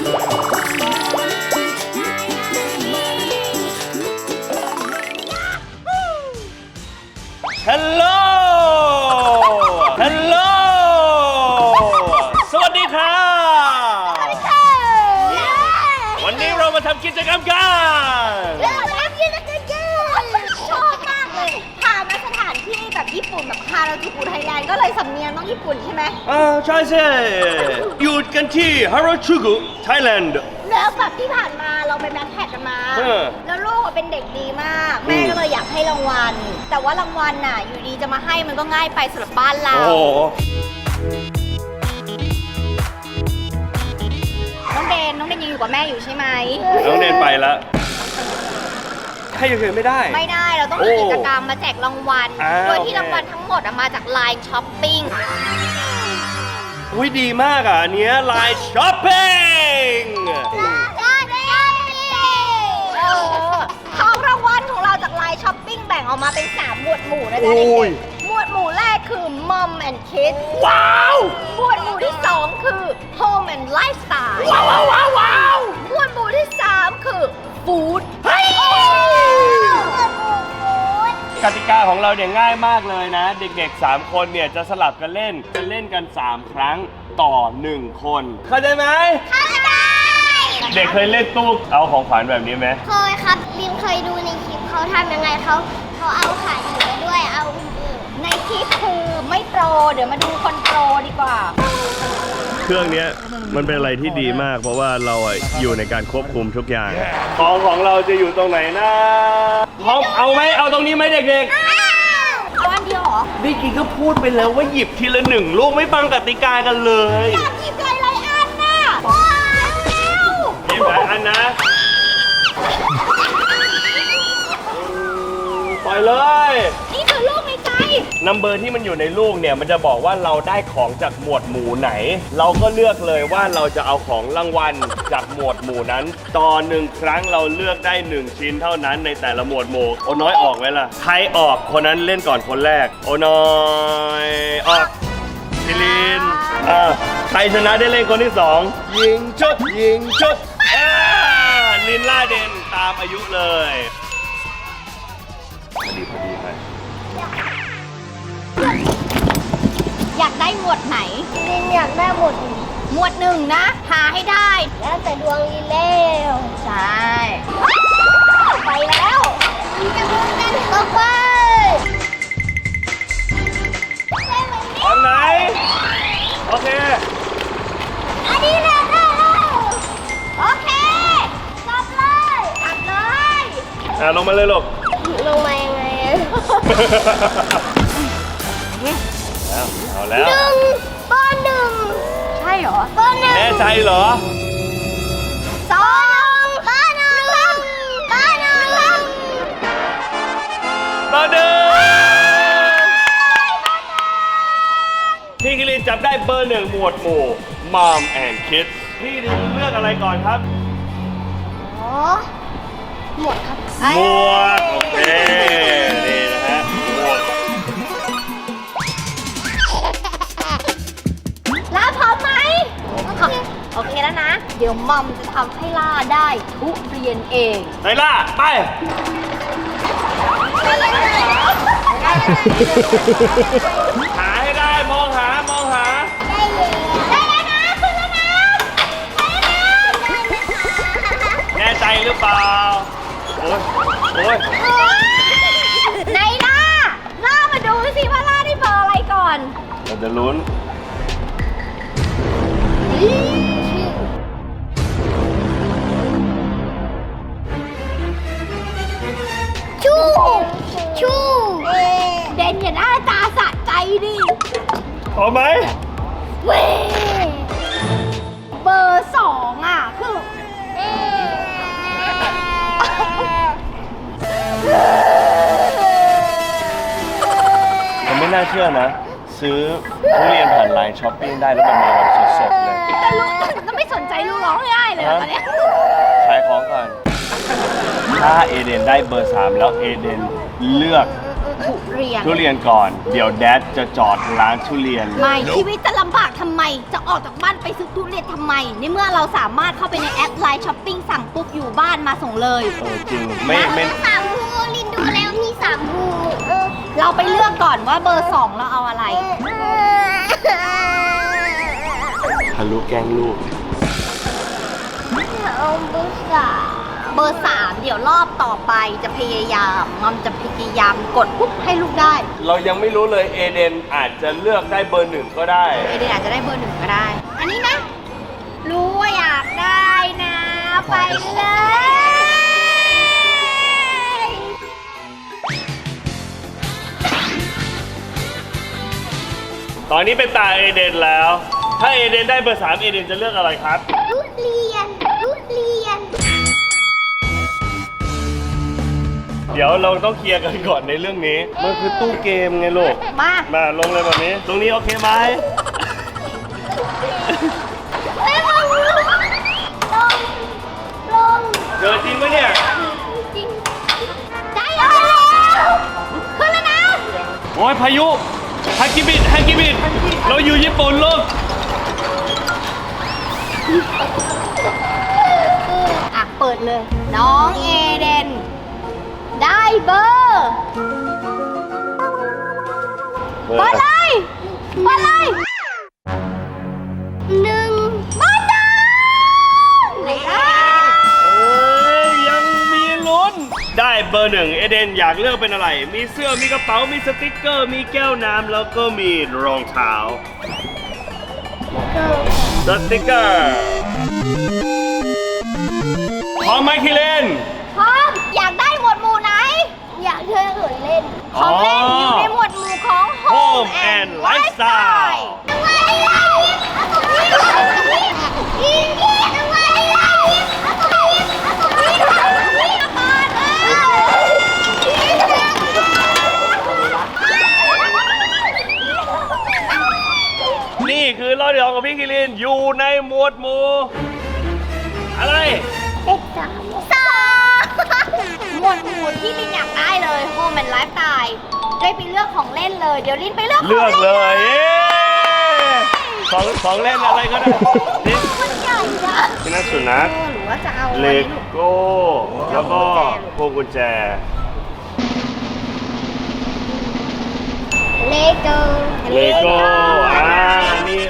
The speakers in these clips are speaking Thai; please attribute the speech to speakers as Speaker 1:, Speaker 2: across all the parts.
Speaker 1: ฮัลโหล ฮัลโหล สวัสดีครับวันนี้เรามาทำกิจกรรมกัน
Speaker 2: ญี่ปุ่นแบบคาราจูกุไทยแลนด์ก็เลยสำเนียงต้องญี่ปุ่นใช่ไหม
Speaker 1: อ่าใช่ใช่หยุดกันที่ฮาราจูกุไทยแลนด์
Speaker 2: แล้วแบบที่ผ่านมาเราไปแบ็คแพคกันมา
Speaker 1: เออ
Speaker 2: แล้วลูกอะเป็นเด็กดีมาก แม่ก็เลยอยากให้รางวัล แต่ว่ารางวัลน่ะ อยู่ดีจะมาให้มันก็ง่ายไปสำหรับบ้านเรา
Speaker 1: โอ้โห
Speaker 2: น้องเดนน้องเดนยังอยู่กับแม่อยู่ใช่ไหม
Speaker 1: น้องเนนไปแล้ว ให้ยังไงไม่ได้
Speaker 2: ไม่ได้เราต้องมี
Speaker 1: โอ้
Speaker 2: กิจกรรมมาแจกรางวัล
Speaker 1: อ่า
Speaker 2: โดยที่
Speaker 1: โอเค
Speaker 2: รางวัลทั้งหมดอะมาจากไลน์ช้อปปิ้ง
Speaker 1: อุ้ยดีมากอะอันเนี้ยไลน์ช้อปปิ้ง
Speaker 2: ของรางวัลของเราจากไลน์ช้อปปิ้งแบ่งออกมาเป็น 3 หมวดหมู่นะจ๊ะ
Speaker 1: โอ้ย
Speaker 2: เด็กๆหมวดหมู่แรกคือ Mom and Kids
Speaker 1: ว้าว
Speaker 2: หมวดหมู่ที่ 2 คือ Home and Lifestyle
Speaker 1: ว้าวว้าวว้าวว้าว
Speaker 2: หมวดหมู่ที่ 3 คือ Food
Speaker 1: เฮ้ย กติกาของเราเนี่ยง่ายมากเลยนะ เด็กๆ 3 คนเนี่ยจะสลับกันเล่นจะเล่นกัน 3 ครั้งต่อ 1 คน เข้าใจไหมเด็กเคยเล่นตู้เอาของขวัญแบบนี้ไหม
Speaker 3: เคยครับบิมเคยดูในคลิปเขาทำยังไงเขาเขาเอาขาหนีไปด้วยเอาอื่น
Speaker 2: ในคลิปคือไม่โปรเดี๋ยวมาดูคนโปรดีกว่า
Speaker 1: เครื่องเนี้ย มันเป็นอะไรที่ดีมาก เพราะว่าเราอะอยู่ในการควบคุมทุกอย่าง ของของเราจะอยู่ตรงไหนนะของเอาไหมเอาตรงนี้ไหมเด็กๆ
Speaker 2: เอาอันเดียวเหรอ
Speaker 1: นี่กินก็พูดไปแล้วว่าหยิบทีละหนึ่งลูกไม่ฟังกติกากันเลย
Speaker 2: อยากหยิบหลายๆอันน่ะว้าวเร็ว
Speaker 1: หยิบหลายอันนะปล่อยเลย
Speaker 2: นี่คือลูกในใจ
Speaker 1: นัมเบอร์ที่มันอยู่ในลูกเนี่ยมันจะบอกว่าเราได้ของจากหมวดหมู่ไหน เราก็เลือกเลยว่าเราจะเอาของรางวัลจากหมวดหมู่นั้น ต่อหนึ่งครั้งเราเลือกได้หนึ่งชิ้นเท่านั้นในแต่ละหมวดหมู่โอน้อยออกไหมล่ะใครออกคนนั้นเล่นก่อนคนแรก โอน้อยออกซิลินอ่าใครชนะได้เล่นคนที่สองยิงชุดยิงชุดอ่าลินล่าเดนตามอายุเลย อ
Speaker 2: ยากได้หมวดไหน
Speaker 3: ลินอยากได้หมด
Speaker 2: หมวดหนึ่งนะ หาให้ได้
Speaker 3: แล้วแต่ดวงลินเล่ว
Speaker 2: ใช่ไปแล้ว
Speaker 3: จะพูดกันต่อไป
Speaker 1: ตอนไหน โอเค
Speaker 3: อันนี้แหละได้แล้ว
Speaker 2: โอเค
Speaker 3: กลับเลย
Speaker 2: อัดเลย
Speaker 1: อะลงมาเลยลูก
Speaker 3: ลงมายังไงอะ
Speaker 1: แล้ว เอาแล้ว
Speaker 3: หนึ่งเบอร์หนึ่ง
Speaker 2: ใช่เหรอ
Speaker 3: เบอร์หนึ่ง
Speaker 1: แน่ใจเหรอ
Speaker 2: สอง
Speaker 3: เบอร์หนึ่งเบอร์หนึ่ง
Speaker 1: เบอร์หนึ่งพี่กิรินจับได้เบอร์หนึ่งหมวดหมู่ Mom and Kids พี่เลือกอะไรก่อนครับ
Speaker 3: อ๋อหมดครับ
Speaker 1: หมวกโอเค
Speaker 2: โอเคแล้วนะ เดี๋ยวมัมจะทำให้ล่าได้ทุเรียนเอง
Speaker 1: ไนล่าไป หาให้ได้มองหามองหา
Speaker 3: ได้แล้วนะขึ้นแล้วนะได้แล้วได้แล้ว
Speaker 1: แน่ใจหรือเปล่า โอ้ยโอ้ย
Speaker 2: ไหนล่าล่ามาดูสิว่าล่าได้เบอร์อะไรก่อน
Speaker 1: เราจะลุ้น
Speaker 3: ชูชู
Speaker 2: เดนอย่าหน้าตาสะใจดิ
Speaker 1: พอไหม
Speaker 3: เว้
Speaker 2: เบอร์สองอะคือ
Speaker 1: ผมไม่น่าเชื่อนะ ซื้อทุเรียนผ่านไลน์ช้อปปิ้งได้แล้วมันมาแบบสดๆเลย
Speaker 2: แต่ลูกก็ไม่สนใจลูกร้องง่ายเลยเหรอตอนเนี้ย
Speaker 1: ขายของก่อน ถ้าเอเดนได้เบอร์ 3 แล้วเอเดนเลือก
Speaker 2: ทุเรียน
Speaker 1: ทุเรียนก่อน เดี๋ยวแดดจะจอดร้านทุเรียน
Speaker 2: ไม่ชีวิตจะลำบากทำไม จะออกจากบ้านไปซื้อทุเรียนทำไม ในเมื่อเราสามารถเข้าไปในแอปไลน์ช้อปปิ้งสั่งปุ๊บอยู่บ้านมาส่งเลย
Speaker 1: เออจริงไม่ไม่
Speaker 3: สามภูลินดูแล้วมีสามภูเออ
Speaker 2: เราไปเลือกก่อนว่าเบอร์สองเราเอาอะไร
Speaker 1: ทะลุแกล้งลูก
Speaker 3: เอาเบอร์สาม
Speaker 2: เบอร์สามเดี๋ยวรอบต่อไปจะพยายามมัมจะพยายามกดปุ๊บให้ลูกได้
Speaker 1: เรายังไม่รู้เลยเอเดนอาจจะเลือกได้เบอร์หนึ่งก็ได้
Speaker 2: เอเดนอาจจะได้เบอร์หนึ่งก็ได้ อันนี้นะ รู้ว่าอยากได้นะ ไปเลย
Speaker 1: ตอนนี้เป็นตาเอเดนแล้ว ถ้าเอเดนได้เบอร์สามเอเดนจะเลือกอะไรครับ
Speaker 3: ทุเดี๋
Speaker 1: ยวเราต้องเคลียร์กันก่อนในเรื่องนี้ มันคือตู้เกมไงลูก
Speaker 2: มา
Speaker 1: มาลงเลยแบบนี้ ตรงนี้โอเคไหม
Speaker 3: ไม่ลงลงลง
Speaker 1: เจอจริงไหมเนี่ย
Speaker 3: จริงได้แล้วขึ้นแล้วนะ
Speaker 1: โอ้ยพายุฮากิบิดฮากิบิดเราอยู่ญี่ปุ่นลูก
Speaker 2: อะเปิดเลย น้องเอเดน ได้เบอร์เปิดเลยเปิดเลย
Speaker 3: หนึ่ง
Speaker 2: เปิดเลยไหนอะ
Speaker 1: เอ้ยยังมีลุ้น ได้เบอร์หนึ่งเอเดนอยากเลือกเป็นอะไร มีเสื้อมีกระเป๋ามีสติกเกอร์ มีแก้วน้ำแล้วก็มีรองเท้าสติกเกอร์
Speaker 2: ของเล่นอยู่ในหมวดหมู่ของ
Speaker 1: Home and Lifestyle นี่คือรอบที่สองของพี่คิรินอยู่ในหมวดหมู่อะไร
Speaker 3: สาม
Speaker 2: สาม หมวดหมู่ที่ลินอยากได้เลย Home and Lifestyle ได้ไปเลือกของเล่นเลย เดี๋ยวลินไปเลือกของ
Speaker 1: เลือกเล
Speaker 2: น
Speaker 1: ยเย้ของของเล่นอะไรก็ได้นี่
Speaker 2: มันใหญ่อะ
Speaker 1: เป็นนักสุนัข
Speaker 2: เออหรือว่าจะเอา
Speaker 1: เล
Speaker 2: อันนี้ลูก
Speaker 1: โก้แล้วก็พวงกุญแจ
Speaker 3: เลโก้
Speaker 1: เลโก้อ่านี่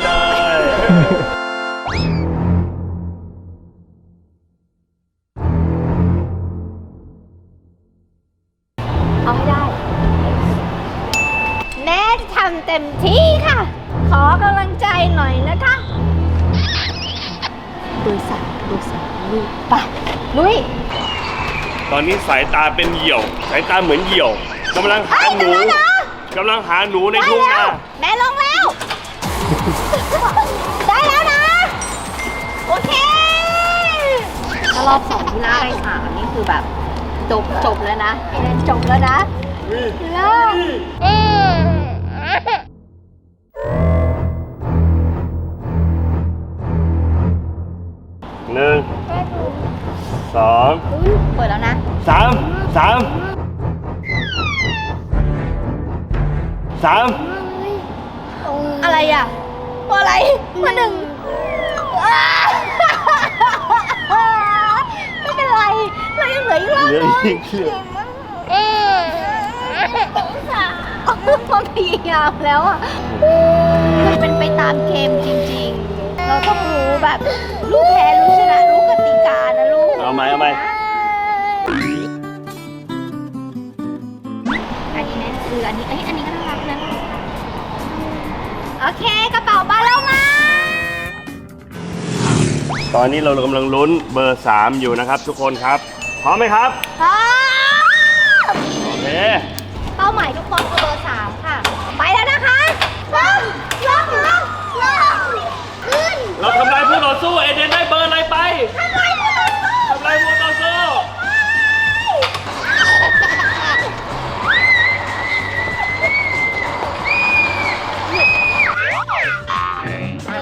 Speaker 2: นนี้สาย
Speaker 1: ตาเป็นเหยี่ยว สายตาเหมือนเหยี่ยวกำลังหาหนูกำลังหาหนูใน
Speaker 2: ได้
Speaker 1: ทุ่ง
Speaker 2: แล้
Speaker 1: นาว
Speaker 2: แม่ลงแล้ว ได้แล้วนะ โอเคถ้ารอบสองที่ล่าได้สามนี่คือแบบจบจบแล้วนะเอเลนจบแล้วนะเลิก
Speaker 1: หนึ่งสอง
Speaker 2: เปิดแล้วนะ
Speaker 1: สามสามสาม
Speaker 2: อะไรอะตัวอะไรมาหนึ่งอ่าไม่เป็นไรเรายังเหลืออีกรอบ
Speaker 1: เหลือ
Speaker 2: นึง
Speaker 1: อีกเหลือ
Speaker 3: เออสาม
Speaker 2: มันพยายามแล้วอะมันเป็นไปตามเกมจริง ๆ เราต้องรู้แบบรู้แพ้รู้ชนะรู้กติกานะลูก
Speaker 1: เอาไหมเอาไหม
Speaker 2: นี้นะคืออันนี้เอ้ยอันนี้ก็น่ารักนะโอเคกระเป๋ามาแล้วมา
Speaker 1: ตอนนี้เรากำลังลุ้นเบอร์ 3 อยู่นะครับ ทุกคนครับ พร้อมไหมครับ
Speaker 2: พร้อม
Speaker 1: โอเค
Speaker 2: เป้าหมายทุกคน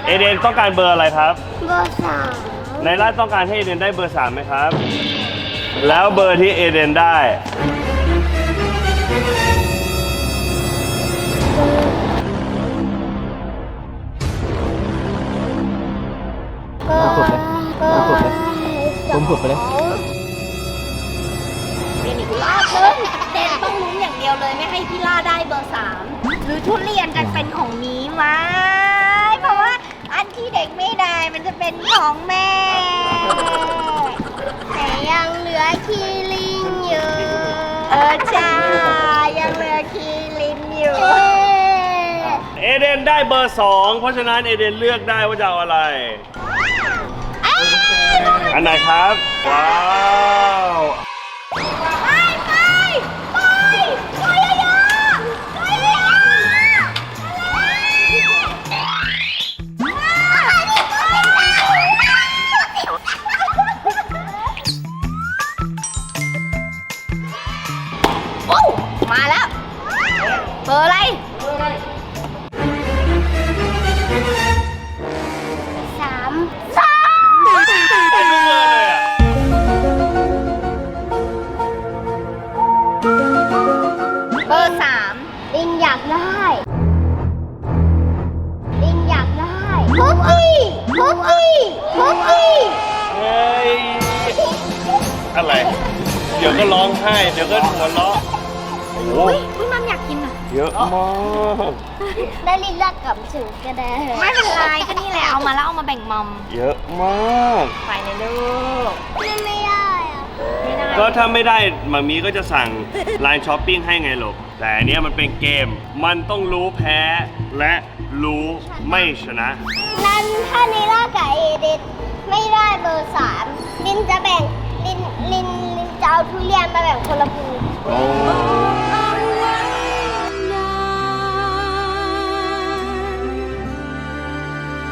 Speaker 2: เอ
Speaker 1: เดน
Speaker 2: ต้อ
Speaker 1: งการเบอร์อะไรครับ
Speaker 3: เบอร์สาม
Speaker 1: ในร้านต้องการให้เอเดนได้เบอร์3ไหมครับ แล้วเบอร์ที่เอเดนได้
Speaker 3: เบอร์
Speaker 4: สุดเลยเอาสุดเลยผมสุดไปเลย
Speaker 2: เรียนอีกรอบนึงเต้นต้องลุ้นอย่างเดียวเลยไม่ให้พี่ล่าได้เบอร์สามหรือทุเรียนจะเป็นของนี้ไหมเพราะว่าอันที่เด็กไม่ได้มันจะ เป็นของแม่
Speaker 3: แต่ยังเหลือคีลิงอยู่
Speaker 2: เออจ้ายังเหลือคีลินอยู่
Speaker 3: เอ๊ะ
Speaker 1: เอเดนได้เบอร์สองเพราะฉะนั้นเอเดนเลือกได้ว่าจะเอาอะไร อันไหนครับ ว้าว
Speaker 3: อะไร
Speaker 1: เดี๋
Speaker 3: ย
Speaker 1: วก็ร้องไห้ เดี๋ยวก็หัวเราะโอ้โห
Speaker 2: อุ้ยอุ้ยมัมอยากกินอะ
Speaker 1: เยอะมาก
Speaker 3: ได้ลิงเลือกกับสูงก็ได้
Speaker 2: ไม่เป็นไรก็นี่แหละเอามาแล้วเอามาแบ่งมัม
Speaker 1: เยอะมาก
Speaker 2: ไปเลยลูก
Speaker 3: เล่นไม่ได้อะ
Speaker 2: ไม่ได้
Speaker 1: ก็ถ้าไม่ได้มามีก็จะสั่งไลน์ช้อปปิ้งให้ไงลูกแต่อันเนี้ยมันเป็นเกม มันต้องรู้แพ้และรู้ไม่ชนะ
Speaker 3: นั้นถ้านิล่ากับเอเดนไม่ได้เบอร์สามลินจะแบ่งลินลินลิน จะเอาทุเรียนมาแบ่งคนละภู
Speaker 1: โอ้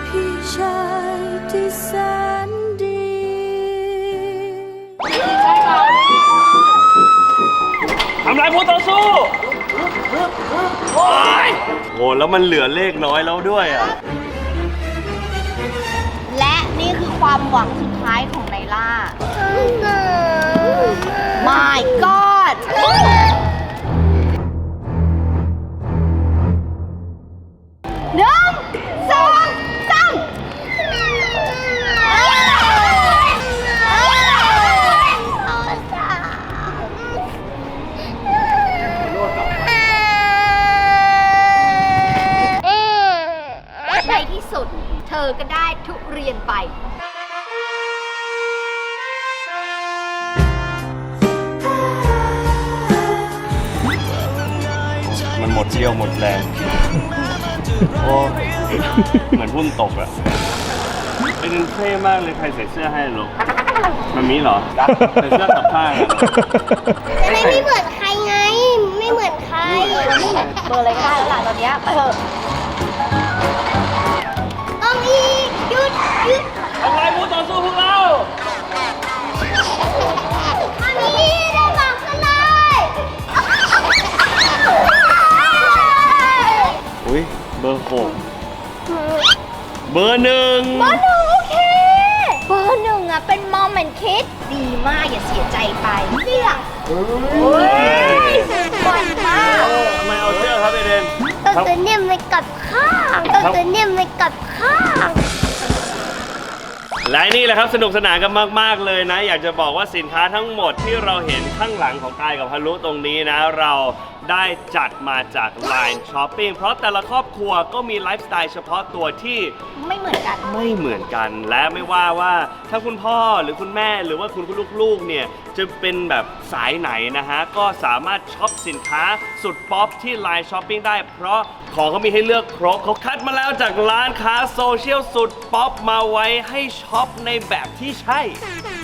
Speaker 5: พี่ชายที่แสนดี
Speaker 1: ทำลายผู้ต่อสู้โอ้ยโอ้แล้วมันเหลือเลขน้อยแล้วด้วยอะ
Speaker 2: และนี่คือความหวังสุดท้ายของไนล่า My God
Speaker 1: แรง โอ้ เหมือนหุ้นตกอะเป็นเท่มากเลยใครใส่เสื้อให้ลูกมันมีเหรอใส่เสื้อกับผ้าอะ
Speaker 3: จะได้ไม่เหมือนใครไง ไม่เหมือนใคร
Speaker 2: เบอร์อะไรก็ได้แล้วล่ะตอนเนี้ยไปเถอะ
Speaker 3: อุ้ย
Speaker 1: เบ
Speaker 3: อ
Speaker 1: ร์หกเบอร์หนึ่ง
Speaker 2: เบอร์หนึ่งโอเค เบอร์หนึ่งอะเป็นมอมแอนคิดดีมากอย่าเสียใจไปเสี่ยเฮ้ยบ่อยมาก
Speaker 1: ทำไมเอาเสื้อครับเอเดน
Speaker 3: ตัวตัวเนี่ยมันกลับข้างตัวตัวเนี่ยมันกลับข้าง
Speaker 1: และนี่แหละครับสนุกสนานกันมาก ๆ เลยนะ อยากจะบอกว่าสินค้าทั้งหมดที่เราเห็นข้างหลังของกายกับฮารุตรงนี้นะ เรา ได้จัดมาจาก Line Shopping เพราะแต่ละครอบครัวก็มีไลฟ์สไตล์เฉพาะตัวที่
Speaker 2: ไม่เหมือนกัน
Speaker 1: ไม่เหมือนกันและไม่ว่าว่าถ้าคุณพ่อหรือคุณแม่หรือว่าคุณลูกๆเนี่ยจะเป็นแบบสายไหนนะฮะ ก็สามารถช็อปสินค้าสุดป๊อปที่ Line Shopping ได้ เพราะของเขามีให้เลือกครบเขาคัดมาแล้วจากร้านค้าโซเชียลสุดป๊อปมาไว้ให้ช็อปในแบบที่ใช่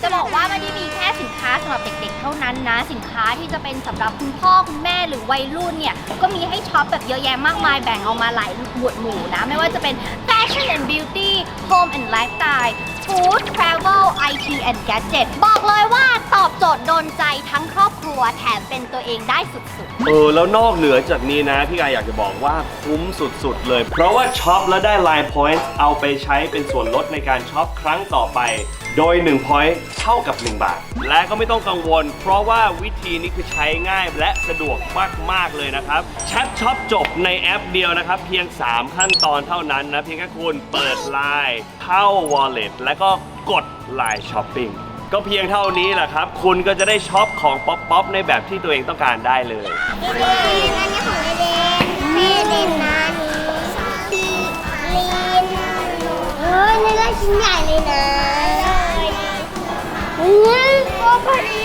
Speaker 2: จะบอกว่ามันไม่มีแค่สินค้าสำหรับเด็กๆ เท่านั้นนะสินค้าที่จะเป็นสำหรับคุณพ่อคุณแม่หรือวัยรุ่นเนี่ยก็มีให้ช็อปแบบเยอะแยะมากมายแบ่งออกมาหลายหมวดหมู่นะ ไม่ว่าจะเป็น Fashion and Beauty Home and Lifestyle Food Travel IT and Gadget บอกเลยว่าตอบโจทย์โดนใจทั้งครอบครัวแถมเป็นตัวเองได้สุด
Speaker 1: เออแล้วนอกเหนือจากนี้นะ พี่กายอยากจะบอกว่าคุ้มสุดๆเลย เพราะว่าช็อปแล้วได้ Line Point เอาไปใช้เป็นส่วนลดในการช็อปครั้งต่อไป โดย 1 point เท่ากับ 1 บาท และก็ไม่ต้องกังวล เพราะว่าวิธีนี้คือใช้ง่ายและสะดวกมากๆเลยนะครับแชทช็อปจบในแอปเดียวนะครับ เพียง 3 ขั้นตอนเท่านั้นนะ เพียงแค่คุณเปิด Line เข้า Wallet แล้วก็กด Line Shopping ก็เพียงเท่านี้แหละครับ คุณก็จะได้ช็อปของป๊อปป๊อปในแบบที่ตัวเองต้องการได้เลย
Speaker 3: เดนอันนี้ของเดนแม่เดนนะนี่ลีนเฮ้ยนี่ก็ชิ้นใหญ่เลยนะเฮ้ยโอ้พอดี